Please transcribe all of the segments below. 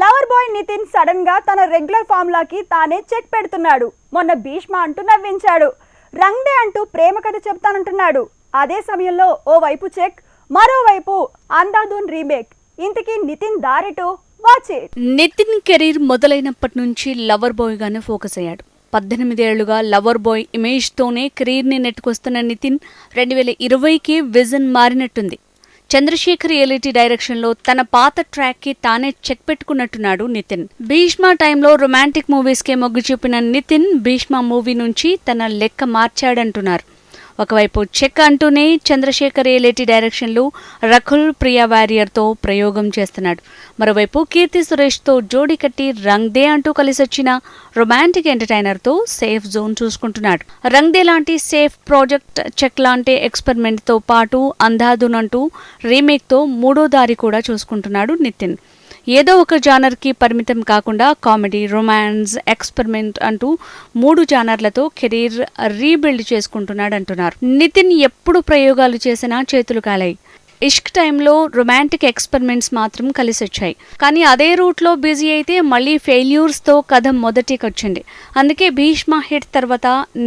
Lover boy Nitin సడన్గా తన regular ఫార్ములాకి తానే చెక్ పెడుతున్నాడు. మొన్న భీష్మ అంటూ నవ్వించాడు. రంగ్డే అంటూ ప్రేమ కథ చెప్తానంటున్నాడు అదే సమయంలో ఓ వైపు చెక్ మరోవైపు అందాదూన్ రీమేక్. ఇంతకీ నితిన్ దారెటు వాచ్ నితిన్ కెరీర్ మొదలైనప్పటి నుంచి లవర్ బాయ్ గానే ఫోకస్ అయ్యాడు. పద్దెనిమిదేళ్ళుగా లవర్ బాయ్ ఇమేజ్తోనే కెరీర్ని నెట్టుకొస్తున్న నితిన్ రెండు వేల ఇరవైకి విజన్ మారినట్టుంది. చంద్రశేఖర్ రియాలిటీ డైరెక్షన్లో తన పాత ట్రాక్కి తానే చెక్ పెట్టుకున్నట్టున్నాడు నితిన్. భీష్మ టైంలో రొమాంటిక్ మూవీస్ కే మొగ్గు చూపిన నితిన్ భీష్మ మూవీ నుంచి తన లెక్క మార్చాడంటున్నారు. ఒకవైపు చెక్ అంటూనే చంద్రశేఖర్ ఏలేటి డైరెక్షన్లో రకుల్ ప్రియా వారియర్తో ప్రయోగం చేస్తున్నాడు. మరోవైపు కీర్తి సురేష్తో జోడీ కట్టి రంగ్ దే అంటూ కలిసొచ్చిన రొమాంటిక్ ఎంటర్టైనర్తో సేఫ్ జోన్ చూసుకుంటున్నాడు. రంగ్ దే లాంటి సేఫ్ ప్రాజెక్ట్ చెక్ లాంటి ఎక్స్పెరిమెంట్తో పాటు అంధాదున్ అంటూ రీమేక్తో మూడో దారి కూడా చూసుకుంటున్నాడు నితిన్. ఏదో ఒక జానర్కి పరిమితం కాకుండా కామెడీ రొమాన్స్ ఎక్స్పెరిమెంట్ అంటూ మూడు జానర్లతో కెరీర్ రీబిల్డ్ చేసుకుంటున్నాడు అంటున్నారు నితిన్ ఎప్పుడు ప్రయోగాలు చేసినా చేతులు కాలాయి ఇష్క్ టైంలో రొమాంటిక్ ఎక్స్పెరిమెంట్స్ మాత్రం కలిసి వచ్చాయి కానీ అదే రూట్లో బిజీ అయితే మళ్ళీ ఫెయిల్యూర్స్తో కథ మొదటికి వచ్చింది అందుకే భీష్మ హిట్ తర్వాత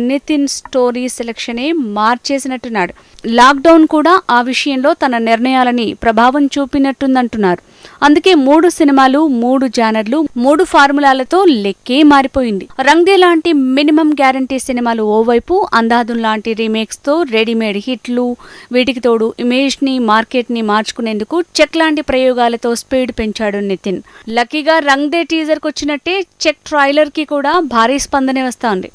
నితిన్ స్టోరీ సెలక్షనే మార్చేసినట్టున్నాడు. లాక్డౌన్ కూడా ఆ విషయంలో తన నిర్ణయాలని ప్రభావం చూపినట్టుందంటున్నారు. అందుకే మూడు సినిమాలు మూడు జానర్లు మూడు ఫార్ములాలతో లెక్కే మారిపోయింది. రంగ్దే లాంటి మినిమం గ్యారంటీ సినిమాలు ఓవైపు అందాదున్ లాంటి రీమేక్స్తో రెడీమేడ్ హిట్లు వీటికి తోడు ఇమేజ్ని మార్క్ మార్కెట్ని మార్చుకునేందుకు చెక్ లాంటి ప్రయోగాలతో స్పీడ్ పెంచాడు నితిన్. లక్కీగా రంగ్దే టీజర్ టీజర్కి వచ్చినట్టే చెక్ ట్రైలర్కి కూడా భారీ స్పందనే వస్తోంది.